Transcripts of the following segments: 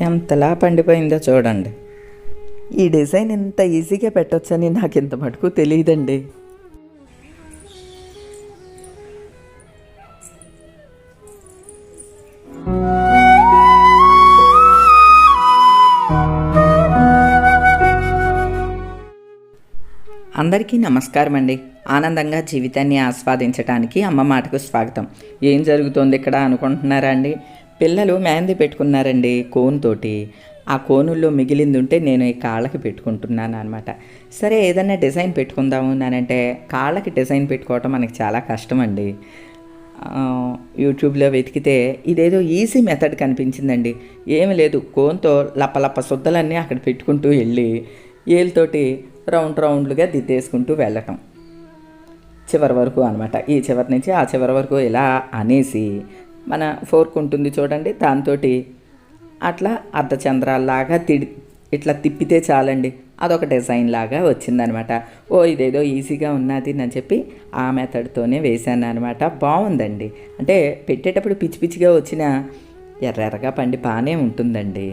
ఎంతలా పండిపోయిందో చూడండి. ఈ డిజైన్ ఇంత ఈజీగా పెట్టొచ్చని నాకు ఇంత మటుకు తెలియదండి. అందరికీ నమస్కారం అండి. ఆనందంగా జీవితాన్ని ఆస్వాదించడానికి అమ్మ మాటకు స్వాగతం. ఏం జరుగుతోంది ఇక్కడ అనుకుంటున్నారా అండి? పిల్లలు మెహందీ పెట్టుకున్నారండి కోన్తోటి. ఆ కోనుల్లో మిగిలింది ఉంటే నేను ఈ కాళ్ళకి పెట్టుకుంటున్నాను అనమాట సరే ఏదైనా డిజైన్ పెట్టుకుందాము అంటే కాళ్ళకి డిజైన్ పెట్టుకోవటం మనకి చాలా కష్టం అండి యూట్యూబ్లో వెతికితే ఇదేదో ఈజీ మెథడ్ కనిపించిందండి. ఏమి లేదు కోన్తో లప్పలప్ప శుద్ధలన్నీ అక్కడ పెట్టుకుంటూ వెళ్ళి ఏళ్ళతోటి రౌండ్ రౌండ్లుగా దిద్దేసుకుంటూ వెళ్ళటం. చివరి వరకు అనమాట ఈ చివరి నుంచి ఆ చివరి వరకు ఇలా అనేసి మన ఫోర్క్ ఉంటుంది చూడండి దాంతో అట్లా అర్ధచంద్రాల్లాగా తిడి ఇట్లా తిప్పితే చాలండి. అదొక డిజైన్ లాగా వచ్చిందనమాట. ఓ ఇదేదో ఈజీగా ఉన్నది అని చెప్పి ఆ మెథడ్తోనే వేశాను అనమాట బాగుందండి అంటే పెట్టేటప్పుడు పిచ్చి పిచ్చిగా వచ్చిన ఎర్రెర్రగా పండి బాగానే ఉంటుందండి.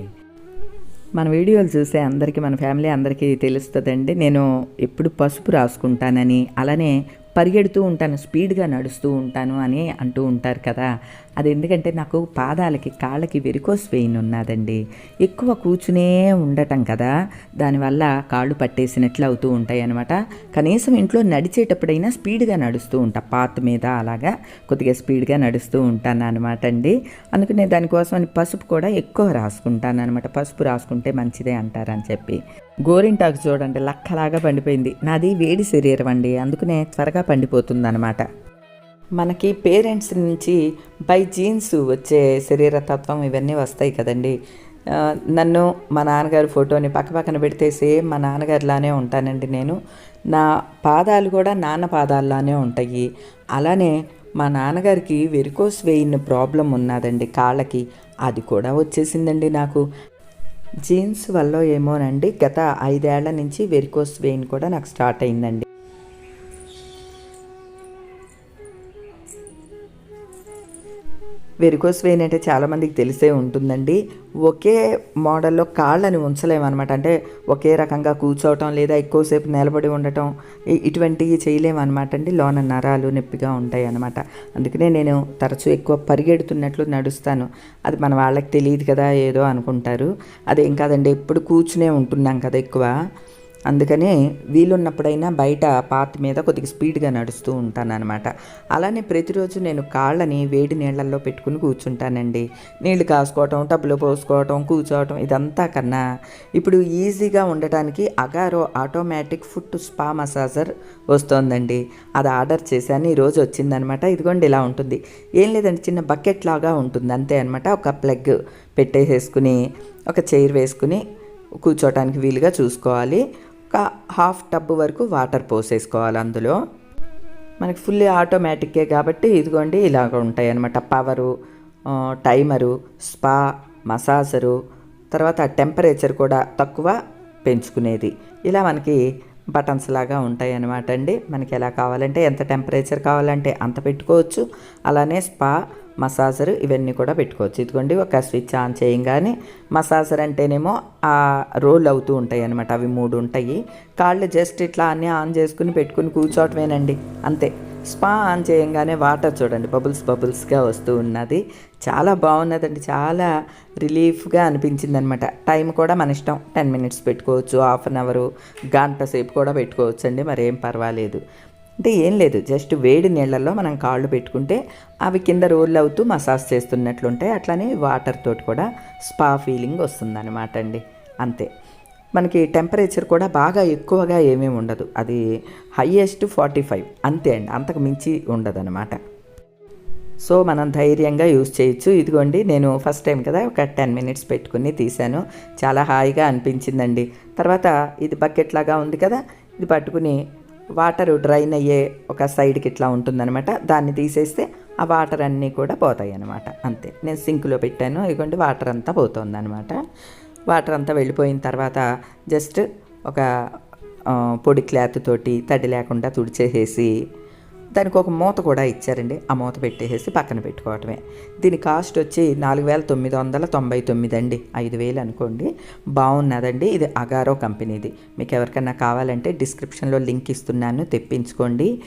మన వీడియోలు చూసే అందరికీ మన ఫ్యామిలీ అందరికీ తెలుస్తుందండి. నేను ఎప్పుడు పసుపు రాసుకుంటానని అలానే పరిగెడుతూ ఉంటాను స్పీడ్గా నడుస్తూ ఉంటాను అని అంటూ ఉంటారు కదా. అది ఎందుకంటే నాకు పాదాలకి కాళ్ళకి వెరికోస్ వెయిన్ ఉన్నదండి. ఎక్కువ కూర్చునే ఉండటం కదా. దానివల్ల కాళ్ళు పట్టేసినట్లు అవుతూ ఉంటాయి అనమాట కనీసం ఇంట్లో నడిచేటప్పుడైనా స్పీడ్గా నడుస్తూ ఉంటా పాత్ మీద అలాగా కొద్దిగా స్పీడ్గా నడుస్తూ ఉంటాను అనమాట అండి. అందుకనే దానికోసం పసుపు కూడా ఎక్కువ రాసుకుంటాను అనమాట పసుపు రాసుకుంటే మంచిదే అంటారని చెప్పి. గోరింటాకు చూడండి లక్కలాగా పండిపోయింది. నాది వేడి శరీరం అండి అందుకనే త్వరగా పండిపోతుంది అనమాట మనకి పేరెంట్స్ నుంచి బై జీన్స్ వచ్చే శరీర తత్వం ఇవన్నీ వస్తాయి కదండి. నన్ను మా నాన్నగారి ఫోటోని పక్క పక్కన పెడితే సేమ్ మా నాన్నగారిలానే ఉంటానండి నేను. నా పాదాలు కూడా నాన్న పాదాల్లానే ఉంటాయి. అలానే మా నాన్నగారికి వెరికోస్ వెయిన్ ప్రాబ్లం ఉన్నదండి కాళ్ళకి. అది కూడా వచ్చేసిందండి నాకు. జీన్స్ వల్ల ఏమోనండి గత ఐదేళ్ళ నుంచి వెరికోస్ వెయిన్ కూడా నాకు స్టార్ట్ అయిందండి. వెరికోస్ వెయిన్ అంటే చాలామందికి తెలిసే ఉంటుందండి. ఒకే మోడల్లో కాళ్ళని ఉంచలేమన్నమాట. అంటే ఒకే రకంగా కూర్చోవటం లేదా ఎక్కువసేపు నిలబడి ఉండటం ఇటువంటివి చేయలేమన్నమాట అండి. లోన నరాలు నొప్పిగా ఉంటాయి అన్నమాట అందుకనే నేను తరచూ ఎక్కువ పరిగెడుతున్నట్లు నడుస్తాను. అది మన వాళ్ళకి తెలియదు కదా ఏదో అనుకుంటారు. అదేం కాదండి ఎప్పుడు కూర్చునే ఉంటున్నాం కదా ఎక్కువ. అందుకనే వీలున్నప్పుడైనా బయట పాత్ మీద కొద్దిగా స్పీడ్గా నడుస్తూ ఉంటాను అనమాట అలానే ప్రతిరోజు నేను కాళ్ళని వేడి నీళ్ళల్లో పెట్టుకుని కూర్చుంటానండి. నీళ్ళు కాసుకోవటం టబ్బులో పోసుకోవటం కూర్చోవటం ఇదంతా కన్నా ఇప్పుడు ఈజీగా ఉండటానికి Agaro automatic foot spa massager వస్తోందండి. అది ఆర్డర్ చేశాను ఈరోజు వచ్చిందనమాట ఇదిగోండి ఇలా ఉంటుంది. ఏం లేదండి చిన్న బకెట్ లాగా ఉంటుంది అంతే అనమాట ఒక ప్లగ్ పెట్టేసేసుకుని ఒక చైర్ వేసుకుని కూర్చోటానికి వీలుగా చూసుకోవాలి. ఒక హాఫ్ టబ్ వరకు వాటర్ పోసేసుకోవాలి అందులో. మనకి ఫుల్లీ ఆటోమేటిక్కే కాబట్టి ఇదిగోండి ఇలాగ ఉంటాయి అన్నమాట పవరు టైమరు స్పా మసాజరు తర్వాత టెంపరేచర్ కూడా తక్కువ పెంచుకునేది. ఇలా మనకి బటన్స్ లాగా ఉంటాయి అన్నమాట అండి. మనకి ఎలా కావాలంటే ఎంత టెంపరేచర్ కావాలంటే అంత పెట్టుకోవచ్చు. అలానే స్పా మసాజర్ ఇవన్నీ కూడా పెట్టుకోవచ్చు. ఇదిగోండి ఒక స్విచ్ ఆన్ చేయంగానే మసాజర్ అంటేనేమో ఆ రోల్ అవుతూ ఉంటాయి అనమాట అవి మూడు ఉంటాయి. కాళ్ళు జస్ట్ ఇట్లా అన్నీ ఆన్ చేసుకుని పెట్టుకుని కూర్చోవటమేనండి. అంతే. స్పా ఆన్ చేయంగానే వాటర్ చూడండి బబుల్స్ బబుల్స్గా వస్తూ ఉన్నది. చాలా బాగున్నదండి. చాలా రిలీఫ్గా అనిపించింది అనమాట టైం కూడా మన ఇష్టం. టెన్ మినిట్స్ పెట్టుకోవచ్చు హాఫ్ అన్ అవరు గంట సేపు కూడా పెట్టుకోవచ్చు అండి మరేం పర్వాలేదు. అంటే ఏం లేదు. జస్ట్ వేడి నీళ్ళల్లో మనం కాళ్ళు పెట్టుకుంటే అవి కింద రోల్ అవుతూ మసాజ్ చేస్తున్నట్లుంటాయి. అట్లానే వాటర్ తోటి కూడా స్పా ఫీలింగ్ వస్తుందన్నమాట అండి. అంతే. మనకి టెంపరేచర్ కూడా బాగా ఎక్కువగా ఏమీ ఉండదు. అది హయ్యెస్ట్ ఫార్టీ ఫైవ్. అంతే అండి. అంతకు మించి ఉండదన్నమాట. సో మనం ధైర్యంగా యూజ్ చేయొచ్చు. ఇదిగోండి నేను ఫస్ట్ టైం కదా ఒక టెన్ మినిట్స్ పెట్టుకుని తీశాను. చాలా హాయిగా అనిపించిందండి. తర్వాత ఇది బకెట్ లాగా ఉంది కదా ఇది పట్టుకుని వాటర్ డ్రైన్ అయ్యే ఒక సైడ్కి ఇట్లా ఉంటుందన్నమాట. దాన్ని తీసేస్తే ఆ వాటర్ అన్నీ కూడా పోతాయి అన్నమాట అంతే. నేను సింక్లో పెట్టాను. ఇదిగోండి వాటర్ అంతా పోతుందన్నమాట. వాటర్ అంతా వెళ్ళిపోయిన తర్వాత జస్ట్ ఒక పొడి క్లాత్ తోటి తడి లేకుండా తుడిచేసేసి దానికి ఒక మూత కూడా ఇచ్చారండి. ఆ మూత పెట్టేసి పక్కన పెట్టుకోవటమే. దీని కాస్ట్ వచ్చి నాలుగు వేల తొమ్మిది వందల తొంభై తొమ్మిది అండి. ఐదు వేలు అనుకోండి. బాగున్నదండి. ఇది అగారో కంపెనీది. మీకు ఎవరికైనా కావాలంటే డిస్క్రిప్షన్లో లింక్ ఇస్తున్నాను. తెప్పించుకోండి.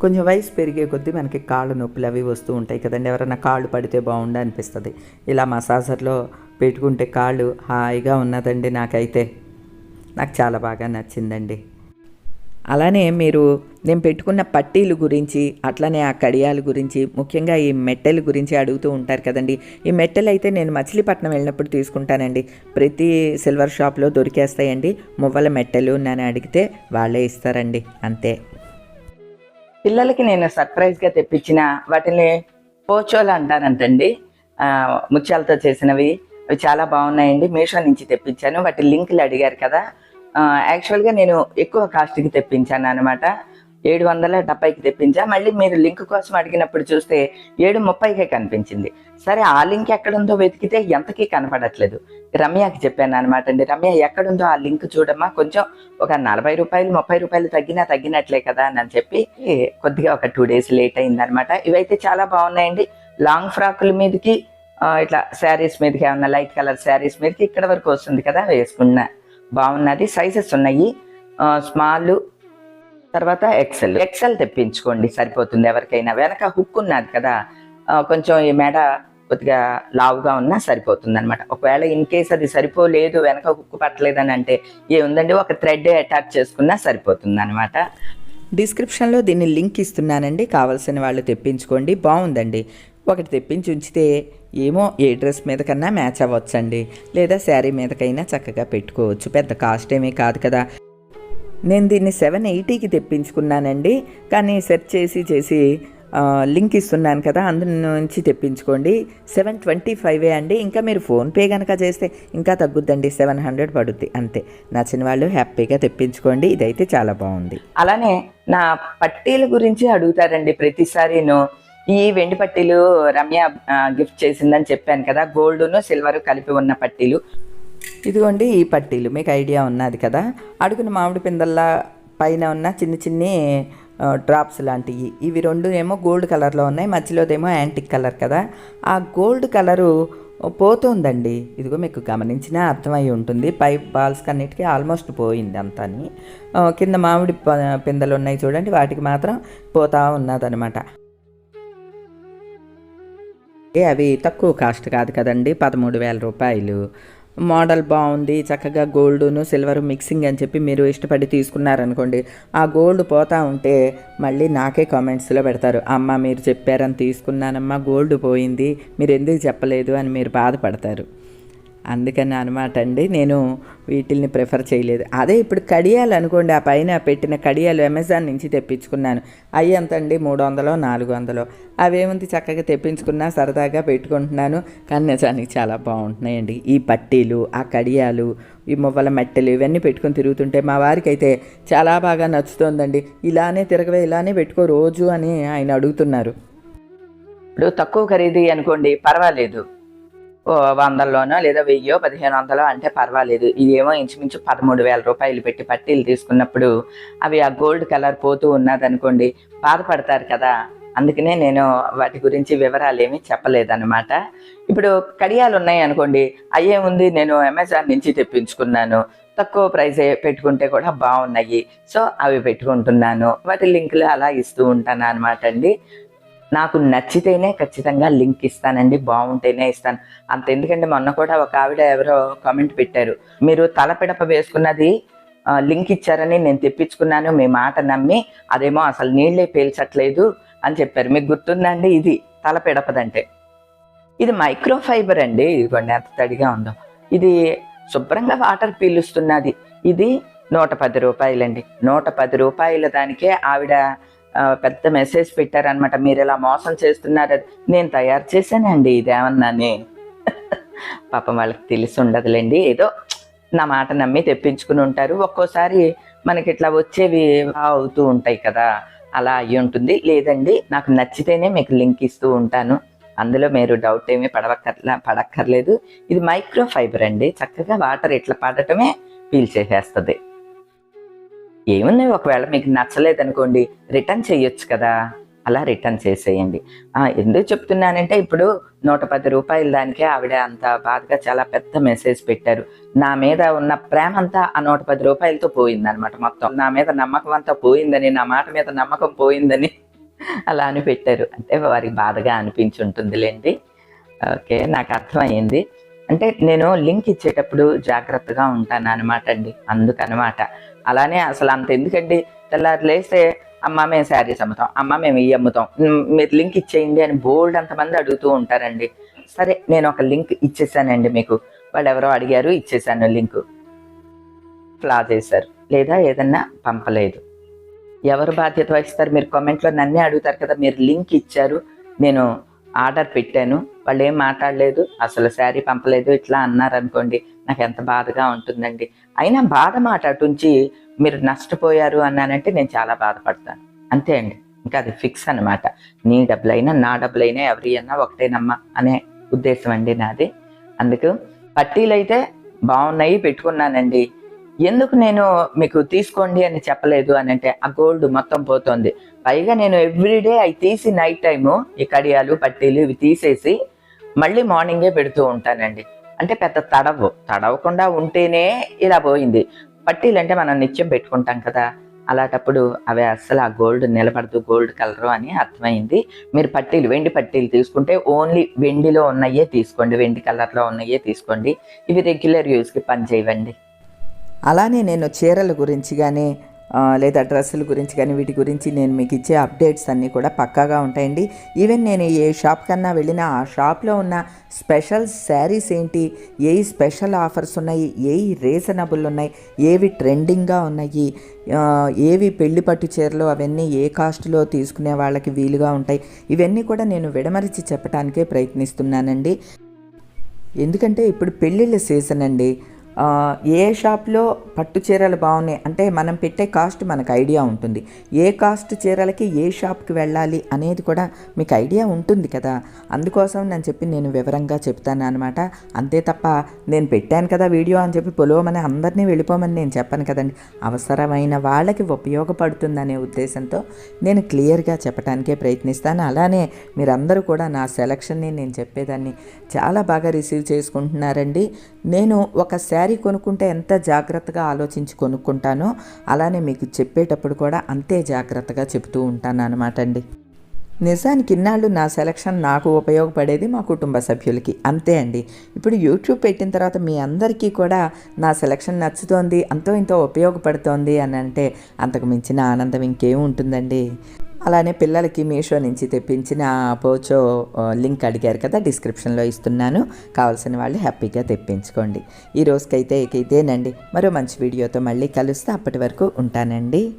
కొంచెం వయసు పెరిగే కొద్దీ మనకి కాళ్ళు నొప్పులు అవి వస్తూ ఉంటాయి కదండి. ఎవరైనా కాళ్ళు పడితే బాగుండు అనిపిస్తుంది. ఇలా మసాజర్లో పెట్టుకుంటే కాళ్ళు హాయిగా ఉన్నదండి నాకైతే. నాకు చాలా బాగా నచ్చిందండి. అలానే మీరు నేను పెట్టుకున్న పట్టీలు గురించి అట్లనే ఆ కడియాల గురించి ముఖ్యంగా ఈ మెట్టెల గురించి అడుగుతూ ఉంటారు కదండి. ఈ మెట్టెలు అయితే నేను మచిలీపట్నం వెళ్ళినప్పుడు తీసుకుంటానండి. ప్రతి సిల్వర్ షాప్లో దొరికేస్తాయండి. మువ్వల మెట్టెలు నన్ను అడిగితే వాళ్ళే ఇస్తారండి. అంతే. పిల్లలకి నేను సర్ప్రైజ్గా తెప్పించిన వాటిని పోచోలు అంటారంటండి. ముత్యాలతో చేసినవి. అవి చాలా బాగున్నాయండి. మీషో నుంచి తెప్పించాను. వాటి లింకులు అడిగారు కదా. యాక్చువల్గా నేను ఎక్కువ కాస్ట్కి తెప్పించాను అనమాట ఏడు వందల డెబ్బైకి తెప్పించా. మళ్ళీ మీరు లింక్ కోసం అడిగినప్పుడు చూస్తే ఏడు ముప్పైకే కనిపించింది. సరే ఆ లింక్ ఎక్కడుందో వెతికితే ఎంతకీ కనపడట్లేదు. రమ్యకి చెప్పాను అనమాట అండి. రమ్య ఎక్కడుందో ఆ లింక్ చూడమ్మా. కొంచెం ఒక నలభై రూపాయలు ముప్పై రూపాయలు తగ్గినా తగ్గినట్లే కదా అని చెప్పి కొద్దిగా ఒక టూ డేస్ లేట్ అయిందనమాట ఇవైతే చాలా బాగున్నాయండి. లాంగ్ ఫ్రాకుల మీదకి ఇట్లా శారీస్ మీదకి ఏమన్నా లైట్ కలర్ శారీస్ మీదకి ఇక్కడ వరకు వస్తుంది కదా వేసుకున్న బాగున్నది. సైజెస్ ఉన్నాయి. స్మాల్ తర్వాత ఎక్సెల్ ఎక్సెల్ తెప్పించుకోండి సరిపోతుంది ఎవరికైనా. వెనక హుక్ ఉన్నది కదా. కొంచెం ఈ మెడ కొద్దిగా లావుగా ఉన్నా సరిపోతుంది అనమాట ఒకవేళ ఇన్ కేస్ అది సరిపోలేదు వెనక హుక్ పట్టలేదని అంటే ఏముందండి ఒక థ్రెడ్ అటాచ్ చేసుకున్నా సరిపోతుంది అనమాట డిస్క్రిప్షన్లో దీన్ని లింక్ ఇస్తున్నానండి. కావాల్సిన వాళ్ళు తెప్పించుకోండి. బాగుందండి. ఒకటి తెప్పించి ఉంచితే ఏమో ఏ డ్రెస్ మీద కన్నా మ్యాచ్ అవ్వచ్చండి. లేదా శారీ మీదకైనా చక్కగా పెట్టుకోవచ్చు. పెద్ద కాస్ట్ ఏమీ కాదు కదా. నేను దీన్ని సెవెన్ ఎయిటీకి తెప్పించుకున్నానండి. కానీ సెర్చ్ చేసి చేసి లింక్ ఇస్తున్నాను కదా అందు నుంచి తెప్పించుకోండి. సెవెన్ ట్వంటీ ఫైవే అండి. ఇంకా మీరు ఫోన్పే కనుక చేస్తే ఇంకా తగ్గుద్దండి. సెవెన్ హండ్రెడ్ పడుద్ది. అంతే. నచ్చిన వాళ్ళు హ్యాపీగా తెప్పించుకోండి. ఇదైతే చాలా బాగుంది. అలానే నా పట్టీల గురించి అడుగుతారండి ప్రతిసారిను. ఈ వెండి పట్టీలు రమ్య గిఫ్ట్ చేసిందని చెప్పాను కదా గోల్డ్ను సిల్వర్ కలిపి ఉన్న పట్టీలు. ఇదిగోండి ఈ పట్టీలు మీకు ఐడియా ఉన్నది కదా. అడుగున మామిడి పిందల్లా పైన ఉన్న చిన్న చిన్ని డ్రాప్స్ లాంటివి. ఇవి రెండు ఏమో గోల్డ్ కలర్లో ఉన్నాయి మధ్యలోదేమో యాంటిక్ కలర్ కదా. ఆ గోల్డ్ కలరు పోతుందండి. ఇదిగో మీకు గమనించినా అర్థమై ఉంటుంది. పై బాల్స్ కన్నిటికీ ఆల్మోస్ట్ పోయింది అంతని. కింద మామిడి పిందలు పిందెలు ఉన్నాయి చూడండి వాటికి మాత్రం పోతా ఉన్నదనమాట. అవి తక్కువ కాస్ట్ కాదు కదండి పదమూడు వేల రూపాయలు. మోడల్ బాగుంది చక్కగా గోల్డును సిల్వర్ మిక్సింగ్ అని చెప్పి మీరు ఇష్టపడి తీసుకున్నారనుకోండి ఆ గోల్డ్ పోతా ఉంటే మళ్ళీ నాకే కామెంట్స్లో పెడతారు అమ్మ మీరు చెప్పారని తీసుకున్నానమ్మా గోల్డ్ పోయింది మీరు ఎందుకు చెప్పలేదు? అని మీరు బాధపడతారు. అందుకని అనమాట అండి. నేను వీటిల్ని ప్రిఫర్ చేయలేదు. అదే ఇప్పుడు కడియాలు అనుకోండి ఆ పైన పెట్టిన కడియాలు అమెజాన్ నుంచి తెప్పించుకున్నాను. అవి ఎంత అండి మూడు వందలో నాలుగు వందలో అవేముంది? చక్కగా తెప్పించుకున్నా సరదాగా పెట్టుకుంటున్నాను. కానీ నిజానికి చాలా బాగుంటున్నాయండి. ఈ పట్టీలు ఆ కడియాలు ఈ మువ్వల మెట్టెలు ఇవన్నీ పెట్టుకొని తిరుగుతుంటే మా వారికి అయితే చాలా బాగా నచ్చుతోందండి. ఇలానే తిరగవే ఇలానే పెట్టుకో రోజు అని ఆయన అడుగుతున్నారు. ఇప్పుడు తక్కువ ఖరీదు అనుకోండి పర్వాలేదు. వందల్లోనో లేదా వెయ్యో పదిహేను వందలో అంటే పర్వాలేదు. ఇదేమో ఇంచుమించు పదమూడు వేల రూపాయలు పెట్టి పట్టీలు తీసుకున్నప్పుడు అవి ఆ గోల్డ్ కలర్ పోతూ ఉన్నదనుకోండి బాధపడతారు కదా. అందుకనే నేను వాటి గురించి వివరాలు ఏమీ చెప్పలేదన్నమాట. ఇప్పుడు కడియాలు ఉన్నాయి అనుకోండి అయ్యే ఉంది నేను అమెజాన్ నుంచి తెప్పించుకున్నాను. తక్కువ ప్రైస్ పెట్టుకుంటే కూడా బాగున్నాయి. సో అవి పెట్టుకుంటున్నాను. వాటి లింకులు అలా ఇస్తూ ఉంటాను అనమాట అండి. నాకు నచ్చితేనే ఖచ్చితంగా లింక్ ఇస్తానండి బాగుంటేనే ఇస్తాను. అంత ఎందుకంటే మొన్న కూడా ఒక ఆవిడ ఎవరో కామెంట్ పెట్టారు. మీరు తలపిడప వేసుకున్నది లింక్ ఇచ్చారని నేను తెప్పించుకున్నాను మీ మాట నమ్మి అదేమో అసలు నీళ్ళే పీల్చట్లేదు అని చెప్పారు. మీకు గుర్తుందండి ఇది తలపిడపదంటే ఇది మైక్రోఫైబర్ అండి ఇదిగోండి ఎంత తడిగా ఉందో. ఇది శుభ్రంగా వాటర్ పీలుస్తున్నది. ఇది నూట పది రూపాయలండి. నూట పది రూపాయల దానికే ఆవిడ పెద్ద మెసేజ్ పెట్టారనమాట మీరు ఇలా మోసం చేస్తున్నారు. నేను తయారు చేశానండి ఇదేమన్నాని పాపం వాళ్ళకి తెలిసి ఉండదులేండి. ఏదో నా మాట నమ్మి తెప్పించుకుని ఉంటారు. ఒక్కోసారి మనకి ఇట్లా వచ్చేవి అవుతూ ఉంటాయి కదా. అలా అయ్యి ఉంటుంది. లేదండి నాకు నచ్చితేనే మీకు లింక్ ఇస్తూ ఉంటాను. అందులో మీరు డౌట్ ఏమీ పడవక్కర్లా పడక్కర్లేదు. ఇది మైక్రో ఫైబర్ అండి. చక్కగా వాటర్ ఇట్లా పడటమే పీల్చేసేస్తుంది. ఏమున్నాయి? ఒకవేళ మీకు నచ్చలేదనుకోండి రిటర్న్ చేయొచ్చు కదా. అలా రిటర్న్ చేసేయండి. ఎందుకు చెప్తున్నానంటే ఇప్పుడు నూట పది రూపాయల దానికే ఆవిడ అంత బాధగా చాలా పెద్ద మెసేజ్ పెట్టారు. నా మీద ఉన్న ప్రేమ అంతా ఆ నూట పది రూపాయలతో పోయింది అనమాట మొత్తం. నా మీద నమ్మకం అంతా పోయిందని నా మాట మీద నమ్మకం పోయిందని అలా అని పెట్టారు. అంటే వారికి బాధగా అనిపించి ఉంటుందిలేండి ఓకే నాకు అర్థమైంది. అంటే నేను లింక్ ఇచ్చేటప్పుడు జాగ్రత్తగా ఉంటాను అనమాట అండి. అందుకనమాట. అలానే అసలు అంత ఎందుకండి? తెల్లారి లేస్తే అమ్మ మేము శారీస్ అమ్ముతాం అమ్మ మేము ఇవి అమ్ముతాం. మీరు లింక్ ఇచ్చేయండి అని బోల్డ్ అంతమంది అడుగుతూ ఉంటారండి. సరే నేను ఒక లింక్ ఇచ్చేసానండి మీకు. వాళ్ళు ఎవరో అడిగారు ఇచ్చేసాను లింక్. ఫ్లా చేశారు లేదా ఏదన్నా పంపలేదు. ఎవరు బాధ్యత వహిస్తారు? మీరు కామెంట్లో నన్నే అడుగుతారు కదా మీరు లింక్ ఇచ్చారు నేను ఆర్డర్ పెట్టాను. వాళ్ళు ఏం మాట్లాడలేదు అసలు శారీ పంపలేదు ఇట్లా అన్నారు అనుకోండి నాకు ఎంత బాధగా ఉంటుందండి. అయినా బాధ మాట అటుంచి మీరు నష్టపోయారు అన్నానంటే నేను చాలా బాధపడతాను. అంతే అండి. ఇంకా అది ఫిక్స్ అన్నమాట. నీ డబ్బులైనా నా డబ్బులైనా ఎవరి అన్నా ఒకటేనమ్మా అనే ఉద్దేశం అండి నాది. అందుకు పట్టీలు అయితే బాగున్నాయి పెట్టుకున్నానండి. ఎందుకు నేను మీకు తీసుకోండి అని చెప్పలేదు అని అంటే ఆ గోల్డ్ మొత్తం పోతుంది. పైగా నేను ఎవ్రీడే అవి తీసి నైట్ టైము ఈ కడియాలు పట్టీలు ఇవి తీసేసి మళ్ళీ మార్నింగే పెడుతూ ఉంటానండి. అంటే పెద్ద తడవు. తడవకుండా ఉంటేనే ఇలా పోయింది. పట్టీలు అంటే మనం నిత్యం పెట్టుకుంటాం కదా. అలాంటప్పుడు అవి అస్సలు ఆ గోల్డ్ నిలబడదు గోల్డ్ కలరు అని అర్థమైంది. మీరు పట్టీలు వెండి పట్టీలు తీసుకుంటే ఓన్లీ వెండిలో ఉన్నాయే తీసుకోండి వెండి కలర్లో ఉన్నాయే తీసుకోండి. ఇవి రెగ్యులర్ యూస్కి పని చేయవండి అలానే నేను చీరల గురించి కానీ లేదా డ్రెస్సుల గురించి కానీ వీటి గురించి నేను మీకు ఇచ్చే అప్డేట్స్ అన్నీ కూడా పక్కాగా ఉంటాయండి. ఈవెన్ నేను ఏ షాప్ కన్నా వెళ్ళినా ఆ షాప్లో ఉన్న స్పెషల్ శారీస్ ఏంటి? ఏ స్పెషల్ ఆఫర్స్ ఉన్నాయి? ఏ రీజనబుల్ ఉన్నాయి? ఏవి ట్రెండింగ్గా ఉన్నాయి? ఏవి పెళ్ళి పట్టు చీరలు? అవన్నీ ఏ కాస్ట్లో తీసుకునే వాళ్ళకి వీలుగా ఉంటాయి? ఇవన్నీ కూడా నేను విడమరిచి చెప్పడానికే ప్రయత్నిస్తున్నానండి. ఎందుకంటే ఇప్పుడు పెళ్ళిళ్ళ సీజన్ అండి. ఏ షాప్లో పట్టు చీరలు బాగున్నాయి? అంటే మనం పెట్టే కాస్ట్ మనకు ఐడియా ఉంటుంది. ఏ కాస్ట్ చీరలకి ఏ షాప్కి వెళ్ళాలి అనేది కూడా మీకు ఐడియా ఉంటుంది కదా. అందుకోసం నేను చెప్పి నేను వివరంగా చెప్తాను అనమాట అంతే తప్ప నేను పెట్టాను కదా వీడియో అని చెప్పి పొలవమని అందరినీ వెళ్ళిపోమని నేను చెప్పాను కదండి. అవసరమైన వాళ్ళకి ఉపయోగపడుతుందనే ఉద్దేశంతో నేను క్లియర్గా చెప్పడానికే ప్రయత్నిస్తాను. అలానే మీరందరూ కూడా నా సెలక్షన్ని నేను చెప్పేదాన్ని చాలా బాగా రిసీవ్ చేసుకుంటున్నారండి. నేను ఒక శారీ కొనుక్కుంటే ఎంత జాగ్రత్తగా ఆలోచించి కొనుక్కుంటానో అలానే మీకు చెప్పేటప్పుడు కూడా అంతే జాగ్రత్తగా చెప్తూ ఉంటాను అనమాట అండి. నిజానికి ఇన్నాళ్ళు నా సెలక్షన్ నాకు ఉపయోగపడేది మా కుటుంబ సభ్యులకి. అంతే అండి. ఇప్పుడు యూట్యూబ్ పెట్టిన తర్వాత మీ అందరికీ కూడా నా సెలక్షన్ నచ్చుతోంది అంతో ఇంతో ఉపయోగపడుతోంది అని అంటే అంతకు మించిన ఆనందం ఇంకేం ఉంటుందండి? అలానే పిల్లలకి మీషో నుంచి తెప్పించిన పోచో లింక్ అడిగారు కదా డిస్క్రిప్షన్లో ఇస్తున్నాను. కావాల్సిన వాళ్ళు హ్యాపీగా తెప్పించుకోండి. ఈ రోజుకైతే ఇక ఇదేనండి. మరో మంచి వీడియోతో మళ్ళీ కలుస్తే. అప్పటి వరకు ఉంటానండి.